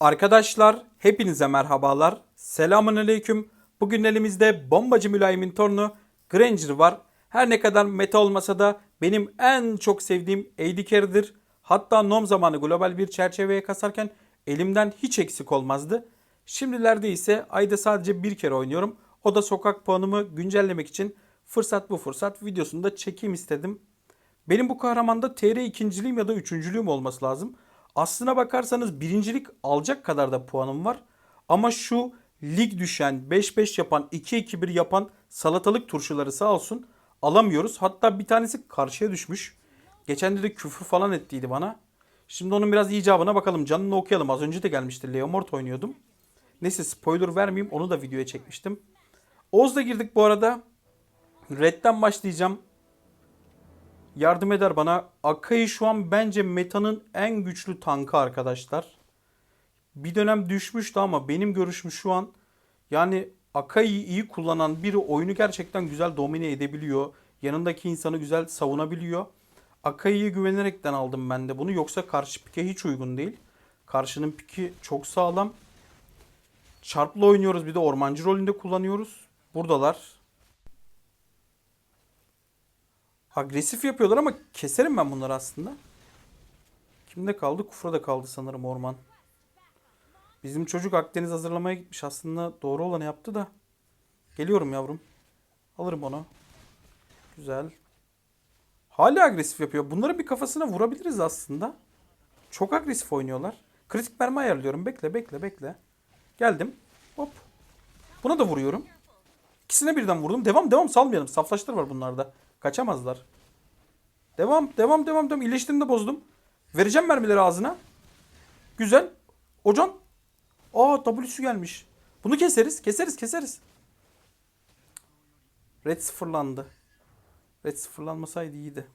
Arkadaşlar hepinize merhabalar. Selamun aleyküm. Bugün elimizde bombacı mülayimin torunu Granger var. Her ne kadar meta olmasa da benim en çok sevdiğim AD carry'dir. Hatta nom zamanı global bir çerçeveye kasarken elimden hiç eksik olmazdı. Şimdilerde ise ayda sadece bir kere oynuyorum. O da sokak puanımı güncellemek için fırsat bu fırsat videosunu da çekeyim istedim. Benim bu kahramanda TR ikinciliğim ya da üçüncülüğüm olması lazım. Aslına bakarsanız birincilik alacak kadar da puanım var. Ama şu lig düşen, 5-5 yapan, 2-2-1 yapan salatalık turşuları sağ olsun alamıyoruz. Hatta bir tanesi karşıya düşmüş. Geçen de küfür falan ettiydi bana. Şimdi onun biraz icabına bakalım. Canını okuyalım. Az önce de gelmişti. Leomort oynuyordum. Neyse spoiler vermeyeyim. Onu da videoya çekmiştim. Oz'da girdik bu arada. Red'den başlayacağım. Yardım eder bana. Akai şu an bence metanın en güçlü tankı arkadaşlar. Bir dönem düşmüştü ama benim görüşüm şu an yani Akai'yi iyi kullanan biri oyunu gerçekten güzel domine edebiliyor. Yanındaki insanı güzel savunabiliyor. Akai'ye güvenerekten aldım ben de bunu. Yoksa karşı pike hiç uygun değil. Karşının piki çok sağlam. Çarplı oynuyoruz bir de ormancı rolünde kullanıyoruz. Buradalar. Agresif yapıyorlar ama keserim ben bunları aslında. Kimde kaldı? Kufra'da kaldı sanırım orman. Bizim çocuk Akdeniz hazırlamaya gitmiş. Aslında doğru olanı yaptı da. Geliyorum yavrum. Alırım onu. Güzel. Hala agresif yapıyor. Bunların bir kafasına vurabiliriz aslında. Çok agresif oynuyorlar. Kritik mermi ayarlıyorum. Bekle bekle bekle. Geldim. Hop. Buna da vuruyorum. İkisine birden vurdum. Devam devam salmayalım. Saflaştır var bunlarda. Kaçamazlar. Devam devam devam devam. İyileştiğini de bozdum. Vereceğim mermileri ağzına. Güzel. Hocam. Aa W'su gelmiş. Bunu keseriz. Keseriz keseriz. Red sıfırlandı. Red sıfırlanmasaydı iyiydi.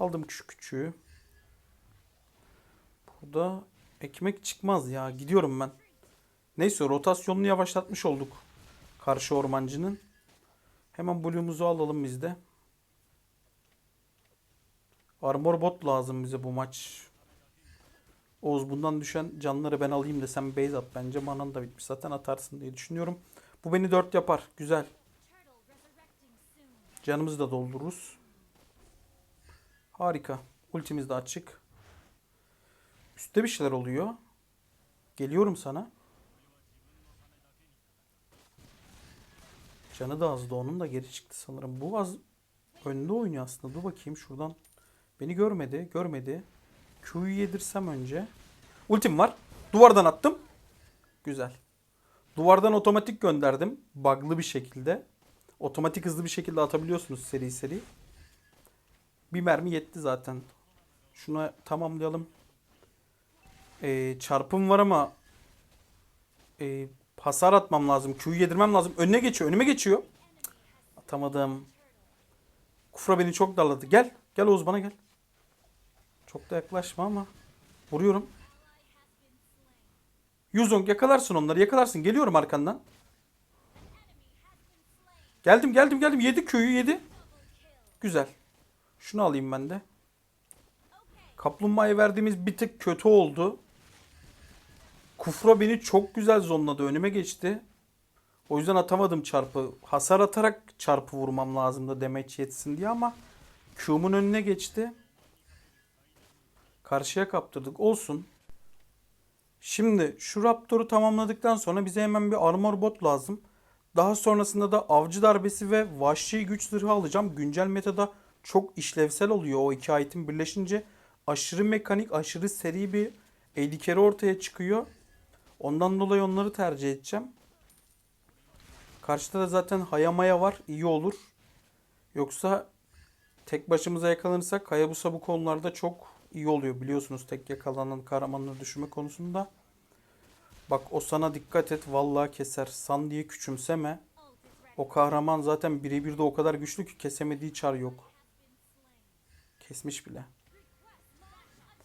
Aldım küçük küçüğü. Burada ekmek çıkmaz ya. Gidiyorum ben. Neyse rotasyonunu yavaşlatmış olduk. Karşı ormancının. Hemen Blue'umuzu alalım biz de. Armor bot lazım bize bu maç. Oğuz bundan düşen canları ben alayım da sen base at bence. Manan da bitmiş zaten atarsın diye düşünüyorum. Bu beni 4 yapar. Güzel. Canımızı da doldururuz. Harika. Ultimiz de açık. Üstte bir şeyler oluyor. Geliyorum sana. Canı da azdı. Onun da geri çıktı sanırım. Bu az önde oynuyor aslında. Dur bakayım şuradan. Beni görmedi. Görmedi. Q'yu yedirsem önce. Ultim var. Duvardan attım. Güzel. Duvardan otomatik gönderdim. Bug'lı bir şekilde. Otomatik hızlı bir şekilde atabiliyorsunuz seri seri. Bir mermi yetti zaten. Şunu tamamlayalım. Ee, çarpım var ama e, hasar atmam lazım. Q'yu yedirmem lazım. Önüne geçiyor. Önüme geçiyor. Atamadım. Kufra beni çok darladı. Gel. Gel Oğuz bana gel. Çok da yaklaşma ama. Vuruyorum. Yuzong yakalarsın onları. Yakalarsın. Geliyorum arkandan. Geldim geldim geldim. Yedi köyü yedi. Güzel. Şunu alayım ben de. Kaplumbağaya verdiğimiz bir tık kötü oldu. Kufra beni çok güzel zonladı. Önüme geçti. O yüzden atamadım çarpı. Hasar atarak çarpı vurmam lazımdı demeç yetsin diye ama Q'mun önüne geçti. Karşıya kaptırdık. Olsun. Şimdi şu Raptor'u tamamladıktan sonra bize hemen bir armor bot lazım. Daha sonrasında da avcı darbesi ve vahşi güç zırhı alacağım. Güncel metada çok işlevsel oluyor o iki item birleşince. Aşırı mekanik, aşırı seri bir carry ortaya çıkıyor. Ondan dolayı onları tercih edeceğim. Karşıda da zaten Hayamaya var. iyi olur. Yoksa tek başımıza yakalanırsak Hayabusa bu konularda çok iyi oluyor. Biliyorsunuz tek yakalanan kahramanları düşürme konusunda. Bak o sana dikkat et. Vallahi keser. San diye küçümseme. O kahraman zaten birebir de o kadar güçlü ki kesemediği çar yok. Kesmiş bile.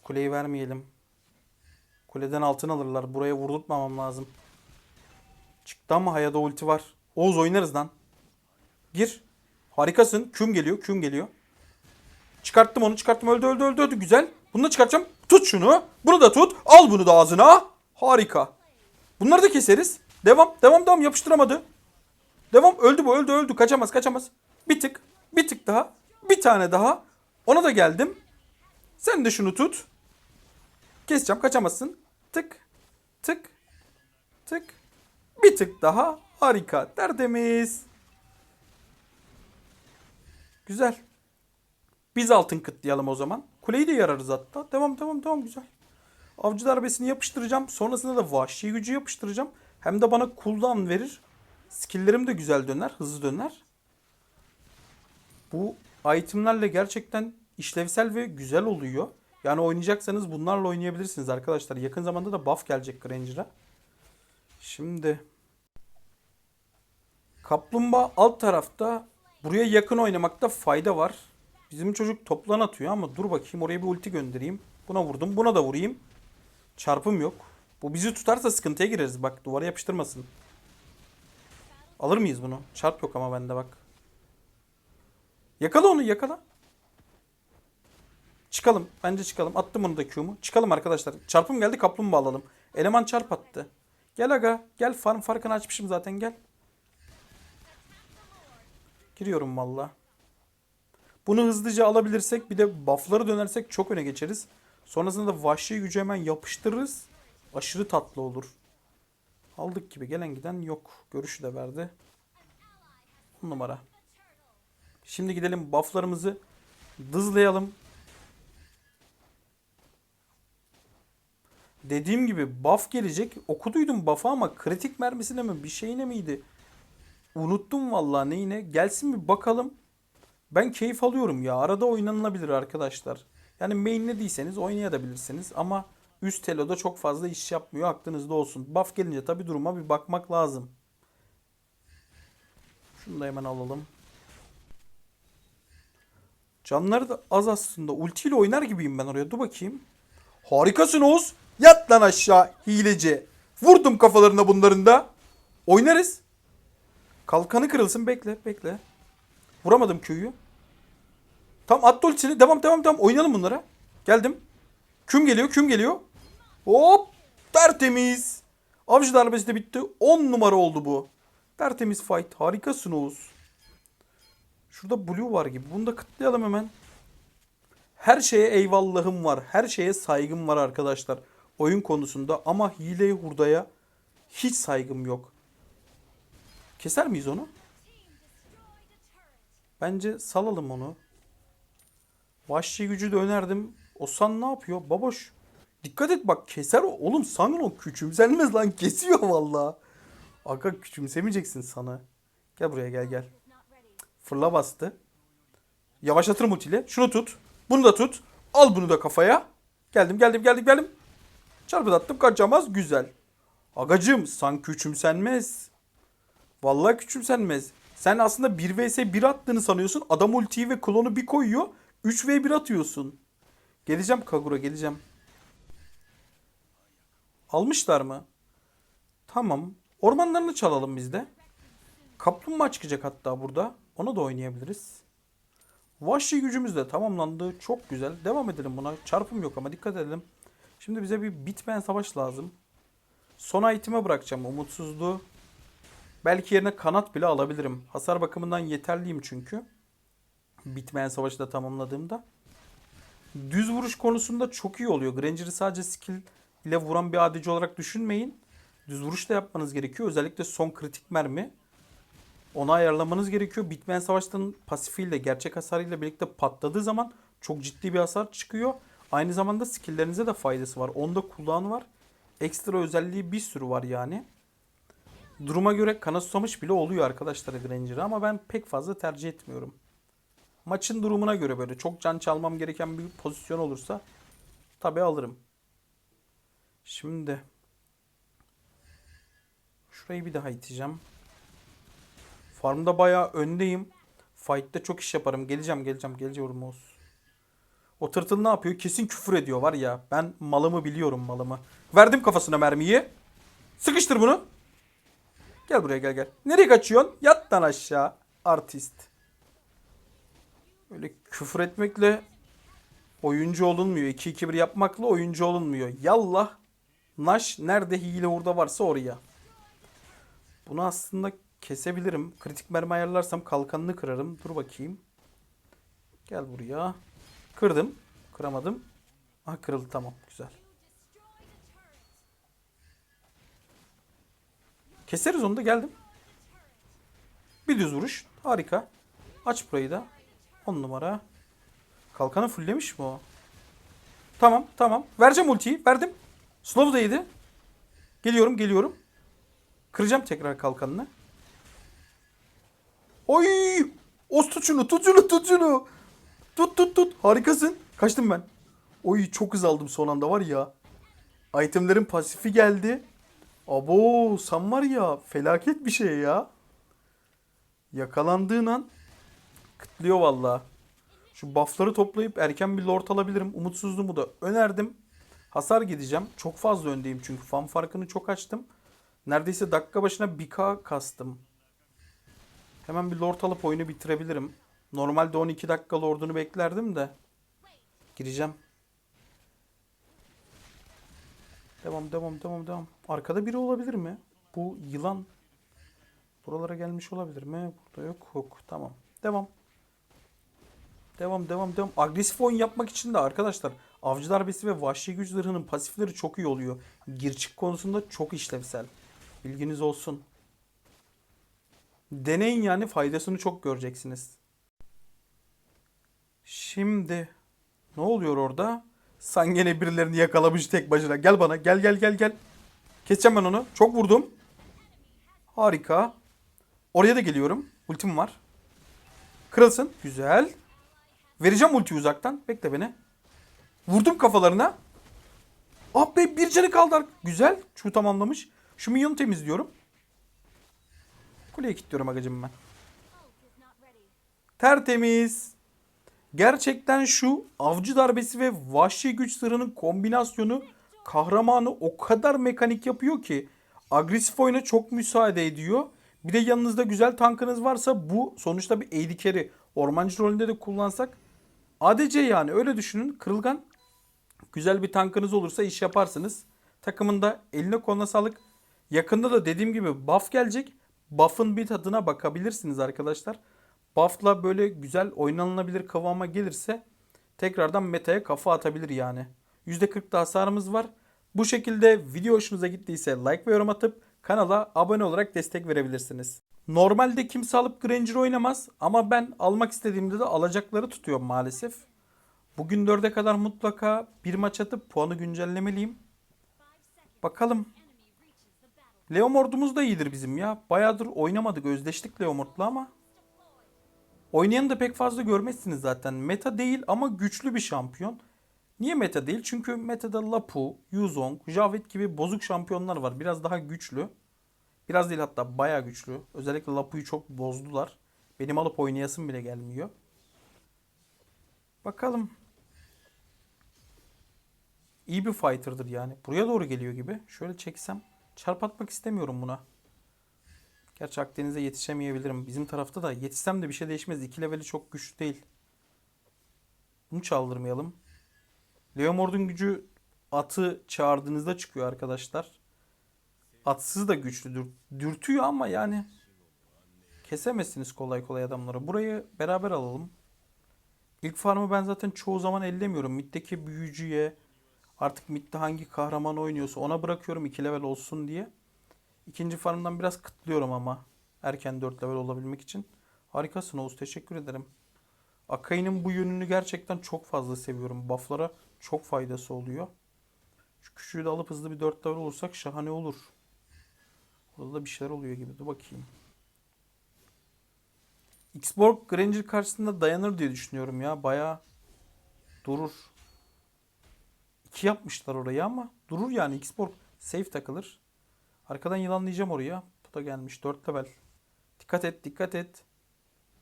Kuleyi vermeyelim. Kuleden altın alırlar. Buraya vurdurtmamam lazım. Çıktı ama Hayada ulti var. Oğuz oynarız lan. Gir. Harikasın. Küm geliyor. Küm geliyor. Çıkarttım onu. Çıkarttım. Öldü öldü öldü öldü. Güzel. Bunu da çıkartacağım. Tut şunu. Bunu da tut. Al bunu da ağzına. Harika. Bunları da keseriz. Devam. Devam devam yapıştıramadı. Devam. Öldü bu öldü öldü. Kaçamaz kaçamaz. Bir tık. Bir tık daha. Bir tane daha. Ona da geldim. Sen de şunu tut. Keseceğim kaçamazsın. Tık. Tık. Tık. Bir tık daha. Harika. Tertemiz. Güzel. Biz altın kıtlayalım o zaman. Kuleyi de yararız hatta. Devam devam devam güzel. Avcı darbesini yapıştıracağım. Sonrasında da vahşi gücü yapıştıracağım. Hem de bana cooldown verir. Skill'lerim de güzel döner. Hızlı döner. Bu itemlerle gerçekten işlevsel ve güzel oluyor. Yani oynayacaksanız bunlarla oynayabilirsiniz arkadaşlar. Yakın zamanda da buff gelecek Granger'a. Şimdi Kaplumbağa alt tarafta. Buraya yakın oynamakta fayda var. Bizim çocuk toplan atıyor ama dur bakayım oraya bir ulti göndereyim. Buna vurdum. Buna da vurayım. Çarpım yok. Bu bizi tutarsa sıkıntıya gireriz. Bak duvara yapıştırmasın. Alır mıyız bunu? Çarp yok ama bende bak. Yakala onu yakala. Çıkalım. Bence çıkalım. Attım onu da Q'mu. Çıkalım arkadaşlar. Çarpım geldi kaplumbağa alalım. Eleman çarp attı. Gel aga. Gel farm farkını açmışım zaten gel. Giriyorum valla. Bunu hızlıca alabilirsek bir de buff'ları dönersek çok öne geçeriz. Sonrasında da vahşi gücü hemen yapıştırırız. Aşırı tatlı olur. Aldık gibi gelen giden yok. Görüşü de verdi. 10 numara. Şimdi gidelim buff'larımızı dızlayalım. Dediğim gibi buff gelecek. Okuduydum buff'ı ama kritik mermisine mi bir şeyine miydi? Unuttum vallahi neyine. Gelsin bir bakalım. Ben keyif alıyorum ya. Arada oynanılabilir arkadaşlar. Yani main'le değilseniz oynayabilirsiniz ama üst elo'da çok fazla iş yapmıyor. Aklınızda olsun. Buff gelince tabi duruma bir bakmak lazım. Şunu da hemen alalım. Canları da az aslında. Ultiyle oynar gibiyim ben oraya. Dur bakayım. Harikasın Oğuz. Yat lan aşağı hileci. Vurdum kafalarına bunların da. Oynarız. Kalkanı kırılsın bekle bekle. Vuramadım köyü. Tam attı ultisini. Devam devam devam. Oynayalım bunlara. Geldim. Küm geliyor küm geliyor. Hop. Tertemiz. Avcı darbesi de bitti. 10 numara oldu bu. Tertemiz fight. Harikasın Oğuz. Şurada blue var gibi. Bunu da kıtlayalım hemen. Her şeye eyvallahım var. Her şeye saygım var arkadaşlar. Oyun konusunda ama hileye hurdaya hiç saygım yok. Keser miyiz onu? Bence salalım onu. Vahşi gücü de önerdim. O san ne yapıyor? Baboş. Dikkat et bak keser o. Oğlum sanın o küçümsenmez lan kesiyor valla. Aga küçümsemeyeceksin sana. Gel buraya gel gel. Fırla bastı. Yavaşlatırım ultiyle. Şunu tut. Bunu da tut. Al bunu da kafaya. Geldim geldim geldim geldim. Çarpıdattım kaçamaz. Güzel. Agacım san küçümsenmez. Vallahi küçümsenmez. Sen aslında 1 vs 1 attığını sanıyorsun. Adam ultiyi ve klonu bir koyuyor. 3 v 1 atıyorsun. Geleceğim Kagura geleceğim. Almışlar mı? Tamam. Ormanlarını çalalım biz de. Kaplumbağa çıkacak hatta burada. Onu da oynayabiliriz. Vahşi gücümüz de tamamlandı. Çok güzel. Devam edelim buna. Çarpım yok ama dikkat edelim. Şimdi bize bir bitmeyen savaş lazım. Son item'e bırakacağım umutsuzluğu. Belki yerine kanat bile alabilirim. Hasar bakımından yeterliyim çünkü. Bitmeyen savaşı da tamamladığımda. Düz vuruş konusunda çok iyi oluyor. Granger'ı sadece skill ile vuran bir adici olarak düşünmeyin. Düz vuruş da yapmanız gerekiyor. Özellikle son kritik mermi. Onu ayarlamanız gerekiyor. Bitmeyen savaştan pasifiyle, gerçek hasarıyla birlikte patladığı zaman çok ciddi bir hasar çıkıyor. Aynı zamanda skilllerinize de faydası var. Onda cooldown var. Ekstra özelliği bir sürü var yani. Duruma göre kana susamış bile oluyor arkadaşlar Granger'ı ama ben pek fazla tercih etmiyorum. Maçın durumuna göre böyle çok can çalmam gereken bir pozisyon olursa tabi alırım. Şimdi şurayı bir daha iteceğim. Farmda bayağı öndeyim. Fight'te çok iş yaparım. Geleceğim geleceğim geleceğim Oğuz. O tırtıl ne yapıyor? Kesin küfür ediyor var ya. Ben malımı biliyorum malımı. Verdim kafasına mermiyi. Sıkıştır bunu. Gel buraya gel gel. Nereye kaçıyorsun? Yat lan aşağı. Artist. Öyle küfür etmekle Oyuncu olunmuyor. 2-2-1 yapmakla oyuncu olunmuyor. Yallah. Naş nerede hile hurda varsa oraya. Bunu aslında kesebilirim. Kritik mermi ayarlarsam kalkanını kırarım. Dur bakayım. Gel buraya. Kırdım. Kıramadım. Aha kırıldı tamam. Güzel. Keseriz onu da geldim. Bir düz vuruş. Harika. Aç burayı da. 10 numara. Kalkanı fulllemiş mi o? Tamam tamam. Vereceğim ultiyi. Verdim. Slow da yedi. Geliyorum geliyorum. Kıracağım tekrar kalkanını. Oy! Os tut şunu tut. Tut tut tut. Harikasın. Kaçtım ben. Oy çok hız aldım son anda var ya. Itemlerin pasifi geldi. Abo sen var ya felaket bir şey ya. Yakalandığın an kıtlıyor valla. Şu buffları toplayıp erken bir lord alabilirim. Umutsuzluğumu da önerdim. Hasar gideceğim. Çok fazla öndeyim çünkü fan farkını çok açtım. Neredeyse dakika başına 1k kastım. Hemen bir lord alıp oyunu bitirebilirim. Normalde 12 dakika lordunu beklerdim de. Gireceğim. Devam devam devam devam. Arkada biri olabilir mi? Bu yılan buralara gelmiş olabilir mi? Burada yok. Yok. Tamam. Devam. Devam devam devam. Agresif oyun yapmak için de arkadaşlar avcı darbesi ve vahşi güç zırhının pasifleri çok iyi oluyor. Girçik konusunda çok işlevsel. Bilginiz olsun. Deneyin yani faydasını çok göreceksiniz. Şimdi ne oluyor orada? Sen gene birilerini yakalamış tek başına. Gel bana gel gel gel gel. Keseceğim ben onu. Çok vurdum. Harika. Oraya da geliyorum. Ultim var. Kırılsın. Güzel. Vereceğim ultiyi uzaktan. Bekle beni. Vurdum kafalarına. Ah be bir canı kaldı. Güzel. Şu tamamlamış. Şu minyonu temizliyorum. Kuleye kilitliyorum agacım ben. Tertemiz. Gerçekten şu avcı darbesi ve vahşi güç sırrının kombinasyonu kahramanı o kadar mekanik yapıyor ki agresif oyuna çok müsaade ediyor. Bir de yanınızda güzel tankınız varsa bu sonuçta bir AD. Ormancı rolünde de kullansak ADC yani öyle düşünün. Kırılgan güzel bir tankınız olursa iş yaparsınız. Takımında eline koluna sağlık. Yakında da dediğim gibi buff gelecek. Buff'ın bir tadına bakabilirsiniz arkadaşlar. Buff'la böyle güzel oynanılabilir kıvama gelirse tekrardan meta'ya kafa atabilir yani. %40 da hasarımız var. Bu şekilde video hoşunuza gittiyse like ve yorum atıp kanala abone olarak destek verebilirsiniz. Normalde kimse alıp Granger oynamaz ama ben almak istediğimde de alacakları tutuyorum maalesef. Bugün 4'e kadar mutlaka bir maç atıp puanı güncellemeliyim. Bakalım. Leomord'umuz da iyidir bizim ya. Bayağıdır oynamadık. Özleştik Leomord'la ama. Oynayanı da pek fazla görmezsiniz zaten. Meta değil ama güçlü bir şampiyon. Niye meta değil? Çünkü metada Lapu, Yuzong, Javit gibi bozuk şampiyonlar var. Biraz daha güçlü. Biraz değil hatta bayağı güçlü. Özellikle Lapu'yu çok bozdular. Benim alıp oynayasım bile gelmiyor. Bakalım. İyi bir fighter'dır yani. Buraya doğru geliyor gibi. Şöyle çeksem. Çarp atmak istemiyorum buna. Gerçi Akdeniz'e yetişemeyebilirim. Bizim tarafta da yetişsem de bir şey değişmez. İki leveli çok güçlü değil. Bunu çaldırmayalım. Leomord'un gücü atı çağırdığınızda çıkıyor arkadaşlar. Atsız da güçlüdür. Dürtüyor ama yani kesemezsiniz kolay kolay adamları. Burayı beraber alalım. İlk farmı ben zaten çoğu zaman ellemiyorum. Mid'deki büyücüye artık mid'de hangi kahraman oynuyorsa ona bırakıyorum 2 level olsun diye. İkinci farmdan biraz kıtlıyorum ama erken 4 level olabilmek için. Harikasın Oğuz teşekkür ederim. Akai'nin bu yönünü gerçekten çok fazla seviyorum. Buff'lara çok faydası oluyor. Şu küçüğü de alıp hızlı bir 4 level olursak şahane olur. Orada da bir şeyler oluyor gibi. Dur bakayım. Xborg Granger karşısında dayanır diye düşünüyorum ya. Bayağı durur. 2 yapmışlar orayı ama durur yani. Xborg safe takılır. Arkadan yılanlayacağım oraya. Bu da gelmiş. 4 level. Dikkat et, dikkat et.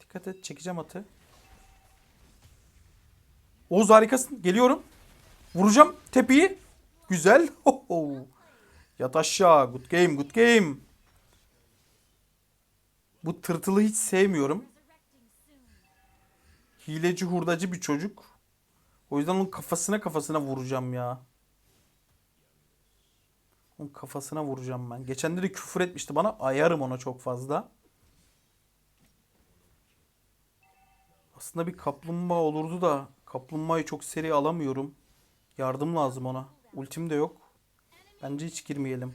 Dikkat et. Çekeceğim atı. Oğuz harikasın. Geliyorum. Vuracağım tepeyi. Güzel. Ho ho. Yat aşağı. Good game, good game. Bu tırtılı hiç sevmiyorum. Hileci hurdacı bir çocuk. O yüzden onun kafasına kafasına vuracağım ya. Onun kafasına vuracağım ben. Geçen de küfür etmişti bana. Ayarım ona çok fazla. Aslında bir kaplumbağa olurdu da kaplumbağayı çok seri alamıyorum. Yardım lazım ona. Ultim de yok. Bence hiç girmeyelim.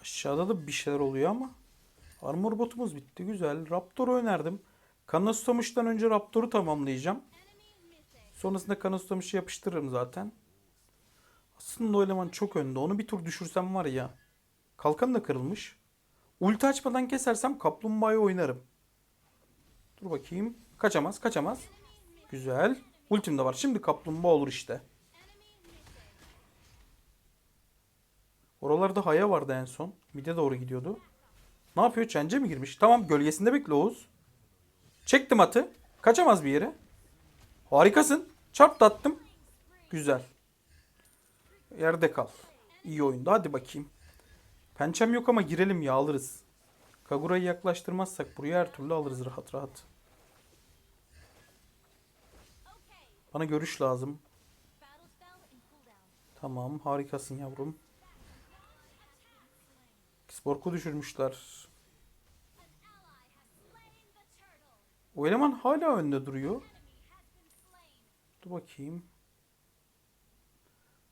Aşağıda da bir şeyler oluyor ama. Armor botumuz bitti. Güzel. Raptor'u önerdim. Kanostamış'tan önce Raptor'u tamamlayacağım. Sonrasında Kanostamış'ı yapıştırırım zaten. Aslında o eleman çok önde. Onu bir tur düşürsem var ya. Kalkan da kırılmış. Ulti açmadan kesersem kaplumbağayı oynarım. Dur bakayım. Kaçamaz, kaçamaz. Güzel. Ultim de var. Şimdi kaplumbağa olur işte. Oralarda haya vardı en son. Mide doğru gidiyordu. Ne yapıyor? Çence mi girmiş? Tamam gölgesinde bekle Oğuz. Çektim atı. Kaçamaz bir yere. Harikasın. Çarp da attım. Güzel. Yerde kal. İyi oyunda. Hadi bakayım. Pençem yok ama girelim ya alırız. Kagura'yı yaklaştırmazsak buraya her türlü alırız rahat rahat. Bana görüş lazım. Tamam harikasın yavrum. Sporku düşürmüşler. O eleman hala önde duruyor. Dur bakayım.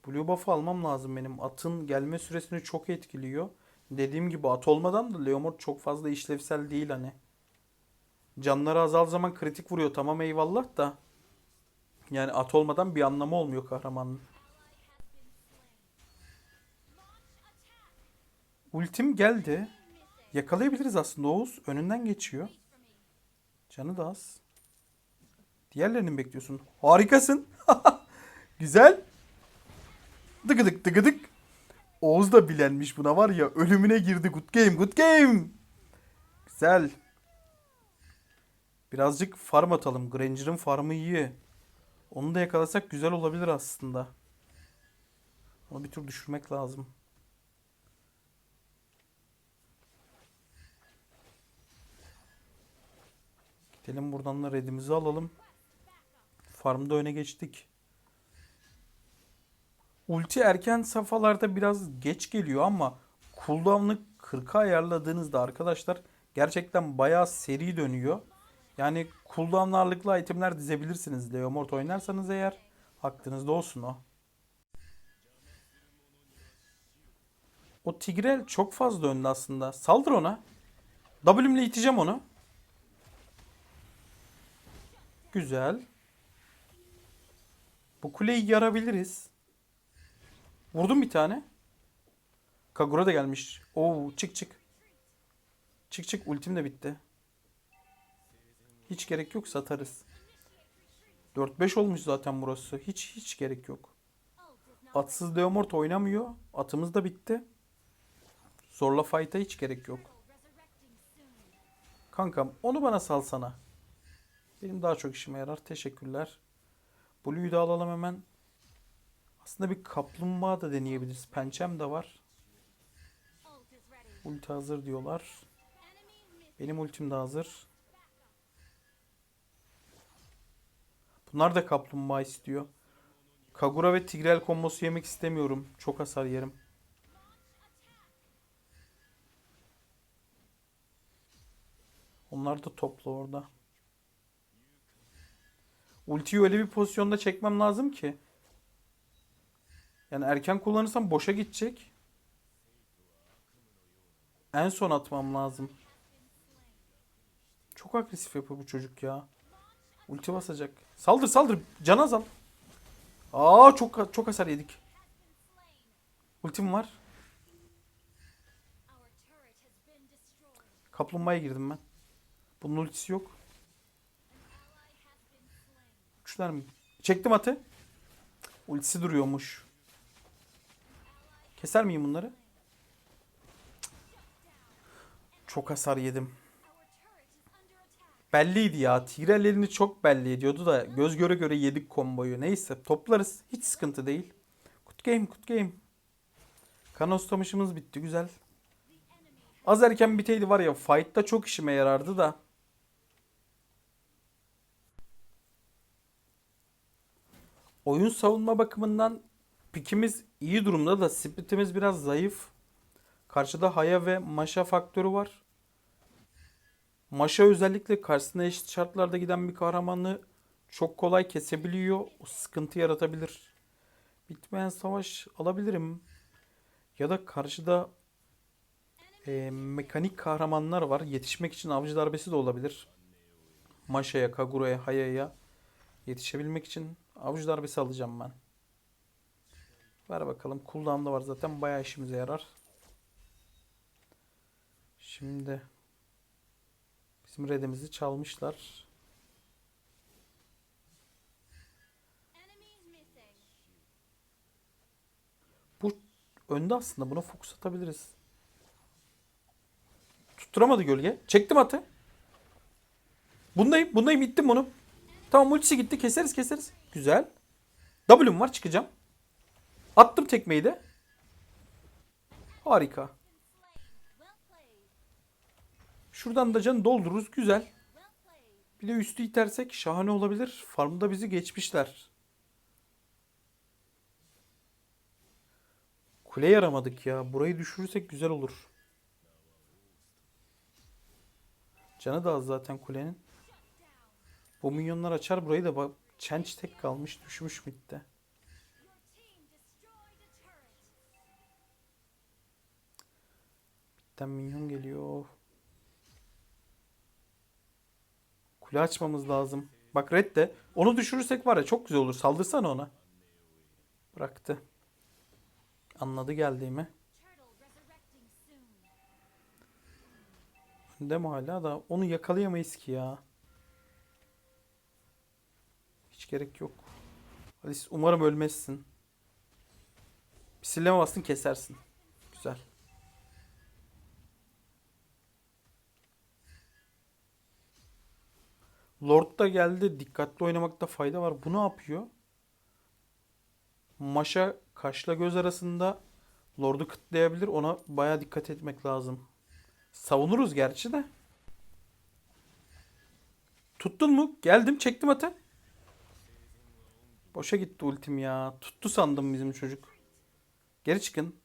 Blue buff'ı almam lazım benim. Atın gelme süresini çok etkiliyor. Dediğim gibi at olmadan da Leomord çok fazla işlevsel değil hani. Canları azal zaman kritik vuruyor tamam eyvallah da. Yani at olmadan bir anlamı olmuyor kahramanın. Ultim geldi. Yakalayabiliriz aslında Oğuz. Önünden geçiyor. Canı da az. Diğerlerini mi bekliyorsun? Harikasın. Güzel. Dıgıdık dıgıdık. Oğuz da bilenmiş buna var ya. Ölümüne girdi. Good game good game. Güzel. Birazcık farm atalım. Granger'ın farmı iyi. Onu da yakalasak güzel olabilir aslında. Onu bir tur düşürmek lazım. Gidelim buradan da redimizi alalım. Farmda öne geçtik. Ulti erken safhalarda biraz geç geliyor ama cooldown'ı 40'a ayarladığınızda arkadaşlar gerçekten bayağı seri dönüyor. Yani cooldown ağırlıklı itemler dizebilirsiniz. Leomort oynarsanız eğer aklınızda olsun o. O Tigrel çok fazla önde aslında. Saldır ona. W'mle iteceğim onu. Güzel. Bu kuleyi yarabiliriz. Vurdum bir tane. Kagura da gelmiş. Oo çık çık. Çık çık ultim de bitti. Hiç gerek yok satarız. 4-5 olmuş zaten burası. Hiç hiç gerek yok. Atsız Deomort oynamıyor. Atımız da bitti. Zorla fight'a hiç gerek yok. Kankam onu bana salsana. Benim daha çok işime yarar. Teşekkürler. Blue'yu da alalım hemen. Aslında bir kaplumbağa da deneyebiliriz. Pençem de var. Ulti hazır diyorlar. Benim ultim de hazır. Bunlar da kaplumbağa istiyor. Kagura ve Tigrel kombosu yemek istemiyorum. Çok hasar yerim. Onlar da toplu orada. Ultiyi öyle bir pozisyonda çekmem lazım ki. Yani erken kullanırsam boşa gidecek. En son atmam lazım. Çok agresif yapıyor bu çocuk ya. Ulti basacak. Saldır saldır. Can azal. Aa çok çok hasar yedik. Ultim var. Kaplumbağaya girdim ben. Bunun ultisi yok. Uçlar mı? Çektim atı. Ultisi duruyormuş. Keser miyim bunları? Çok hasar yedim. Belliydi ya. Tigrellerini çok belli ediyordu da göz göre göre yedik komboyu. Neyse toplarız. Hiç sıkıntı değil. Good game, good game. Kanostamışımız bitti. Güzel. Az erken biteydi var ya fight'ta çok işime yarardı da. Oyun savunma bakımından pikimiz iyi durumda da splitimiz biraz zayıf. Karşıda Haya ve Maşa faktörü var. Maşa özellikle karşısına eşit şartlarda giden bir kahramanı çok kolay kesebiliyor. O sıkıntı yaratabilir. Bitmeyen savaş alabilirim. Ya da karşıda e, mekanik kahramanlar var. Yetişmek için avcı darbesi de olabilir. Maşa'ya, Kagura'ya, Haya'ya yetişebilmek için avcı darbesi alacağım ben. Ver bakalım. Cooldown da var zaten. Bayağı işimize yarar. Şimdi bizim redimizi çalmışlar. Bu önde aslında. Buna fokus atabiliriz. Tutturamadı gölge. Çektim atı. Bundayım. Bundayım. ittim bunu. Tamam ultisi gitti. Keseriz keseriz. Güzel. W'm var. Çıkacağım. Attım tekmeyi de. Harika. Şuradan da canı doldururuz. Güzel. Bir de üstü itersek şahane olabilir. Farmda bizi geçmişler. Kule yaramadık ya. Burayı düşürürsek güzel olur. Canı da az zaten kulenin. Bu minyonlar açar burayı da bak. Çenç tek kalmış düşmüş midde. Midden minyon geliyor. Kule açmamız lazım. Bak red de. Onu düşürürsek var ya çok güzel olur. Saldırsana ona. Bıraktı. Anladı geldiğimi. Önde mi hala da onu yakalayamayız ki ya. Gerek yok. Alice umarım ölmezsin. Bir silleme bastın kesersin. Güzel. Lord da geldi. Dikkatli oynamakta fayda var. Bu ne yapıyor? Maşa kaşla göz arasında Lord'u kıtlayabilir. Ona baya dikkat etmek lazım. Savunuruz gerçi de. Tuttun mu? Geldim çektim atı. Boşa gitti ultim ya. Tuttu sandım bizim çocuk. Geri çıkın.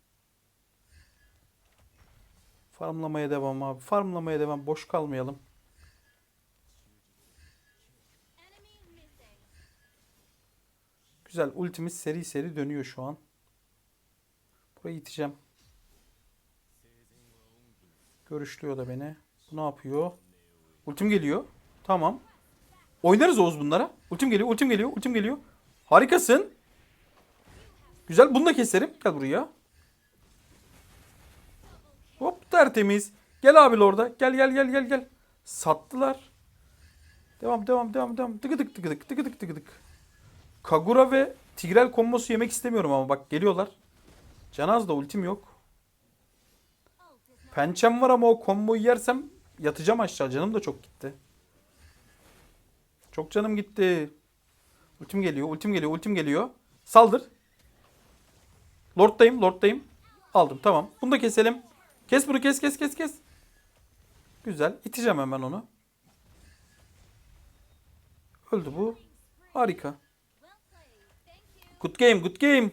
Farmlamaya devam abi. Farmlamaya devam. Boş kalmayalım. Güzel. Ultimiz seri seri dönüyor şu an. Burayı iteceğim. Görüşlüyor da beni. Bu ne yapıyor? Ultim geliyor. Tamam. Oynarız Oğuz bunlara. Ultim geliyor, ultim geliyor, ultim geliyor. Harikasın. Güzel. Bunu da keserim. Gel buraya. Hop tertemiz. Gel abi orada. Gel gel gel gel gel. Sattılar. Devam devam devam devam. Tıkıdık tıkıdık tıkıdık tıkıdık. Kagura ve Tigrel kombosu yemek istemiyorum ama bak geliyorlar. Canaz da ultim yok. Pençem var ama o komboyu yersem yatacağım aşağı. Canım da çok gitti. Çok canım gitti. Ultim geliyor, ultim geliyor, ultim geliyor. Saldır. Lord'dayım, Lord'dayım. Aldım, tamam. Bunu da keselim. Kes bunu, kes, kes, kes, kes. Güzel. İteceğim hemen onu. Öldü bu. Harika. Good game, good game.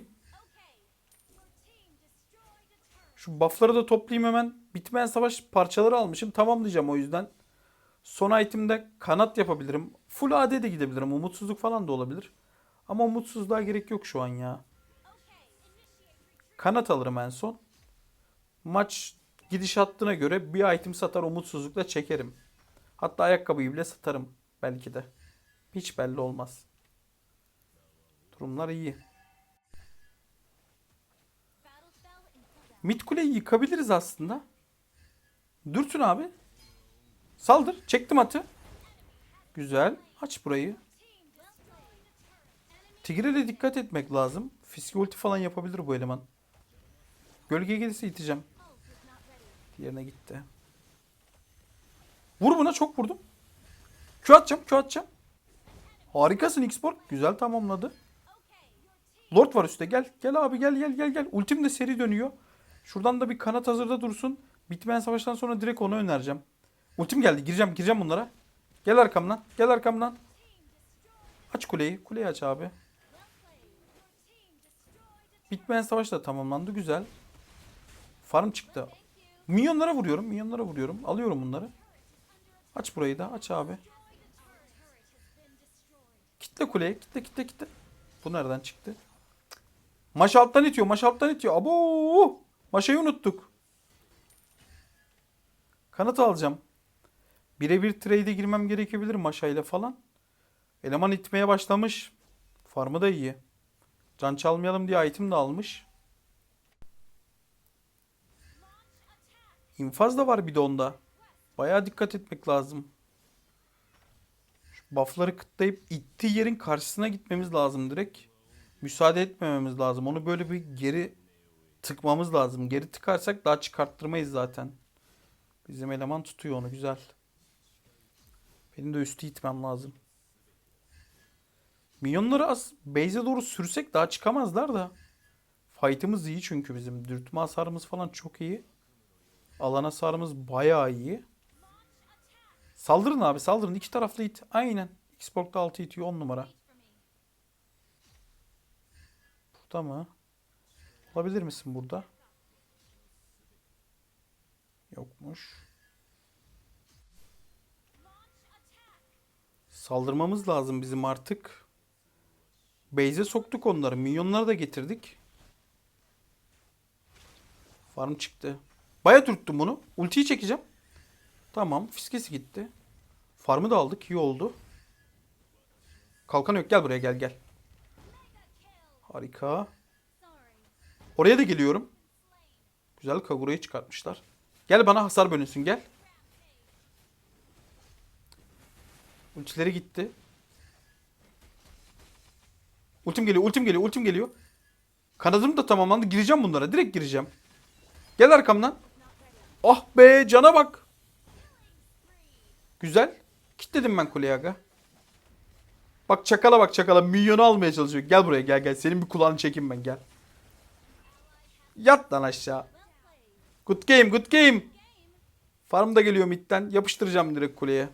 Şu buff'ları da toplayayım hemen. Bitmeyen savaş parçaları almışım. Tamamlayacağım o yüzden. Son item'de kanat yapabilirim. Full AD de gidebilirim. Umutsuzluk falan da olabilir. Ama umutsuzluğa gerek yok şu an ya. Kanat alırım en son. Maç gidişatına göre bir item satar umutsuzlukla çekerim. Hatta ayakkabıyı bile satarım belki de. Hiç belli olmaz. Durumlar iyi. Mid yıkabiliriz aslında. Dürtün abi. Saldır. Çektim atı. Güzel. Aç burayı. Played. Tigre'le dikkat etmek lazım. Fiske ulti falan yapabilir bu eleman. Gölge gelirse iteceğim. Diğerine gitti. Vur buna çok vurdum. Q atacağım, Q atacağım. Harikasın X-Borg. Güzel tamamladı. Lord var üstte. Gel. Gel abi gel gel gel gel. Ultim de seri dönüyor. Şuradan da bir kanat hazırda dursun. Bitmeyen savaştan sonra direkt onu önereceğim. Ultim geldi. Gireceğim gireceğim bunlara. Gel arkamdan. Gel arkamdan. Aç kuleyi. Kuleyi aç abi. Bitmeyen savaş da tamamlandı. Güzel. Farm çıktı. Minyonlara vuruyorum. Minyonlara vuruyorum. Alıyorum bunları. Aç burayı da. Aç abi. Kitle kuleye. Kitle kitle kitle. Bu nereden çıktı? Maş alttan itiyor. Maş alttan itiyor. Abo! Maşayı unuttuk. Kanıt alacağım. Birebir trade'e girmem gerekebilir maşayla falan. Eleman itmeye başlamış. Farmı da iyi. Can çalmayalım diye item de almış. İnfaz da var bir de onda. Bayağı dikkat etmek lazım. Şu buff'ları kıtlayıp ittiği yerin karşısına gitmemiz lazım direkt. Müsaade etmememiz lazım. Onu böyle bir geri tıkmamız lazım. Geri tıkarsak daha çıkarttırmayız zaten. Bizim eleman tutuyor onu güzel. Benim de üstü itmem lazım. Minyonları az base'e doğru sürsek daha çıkamazlar da. Fight'ımız iyi çünkü bizim. Dürtme hasarımız falan çok iyi. Alan hasarımız bayağı iyi. Saldırın abi saldırın. İki taraflı it. Aynen. Xbox'ta 6 itiyor 10 numara. Burada mı? Olabilir misin burada? Yokmuş. Saldırmamız lazım bizim artık. Base'e soktuk onları. Minyonları da getirdik. Farm çıktı. Baya dürttüm bunu. Ultiyi çekeceğim. Tamam. Fiskesi gitti. Farmı da aldık. iyi oldu. Kalkan yok. Gel buraya gel gel. Harika. Oraya da geliyorum. Güzel Kagura'yı çıkartmışlar. Gel bana hasar bölünsün gel. Ultileri gitti. Ultim geliyor, ultim geliyor, ultim geliyor. Kanadım da tamamlandı. Gireceğim bunlara. Direkt gireceğim. Gel arkamdan. Ah be cana bak. Güzel. Kitledim ben kuleye aga. Bak çakala bak çakala. Milyonu almaya çalışıyor. Gel buraya gel gel. Senin bir kulağını çekeyim ben gel. Yat lan aşağı. Good game good game. Farm da geliyor midden. Yapıştıracağım direkt kuleye.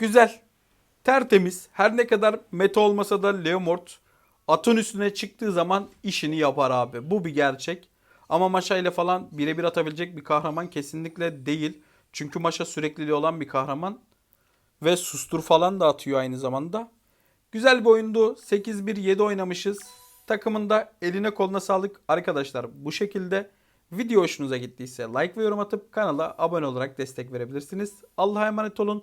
Güzel. Tertemiz. Her ne kadar meta olmasa da Leomort atın üstüne çıktığı zaman işini yapar abi. Bu bir gerçek. Ama Maşa ile falan birebir atabilecek bir kahraman kesinlikle değil. Çünkü Maşa sürekliliği olan bir kahraman. Ve sustur falan da atıyor aynı zamanda. Güzel bir oyundu. 8-1-7 oynamışız. Takımında eline koluna sağlık. Arkadaşlar bu şekilde video hoşunuza gittiyse like ve yorum atıp kanala abone olarak destek verebilirsiniz. Allah'a emanet olun.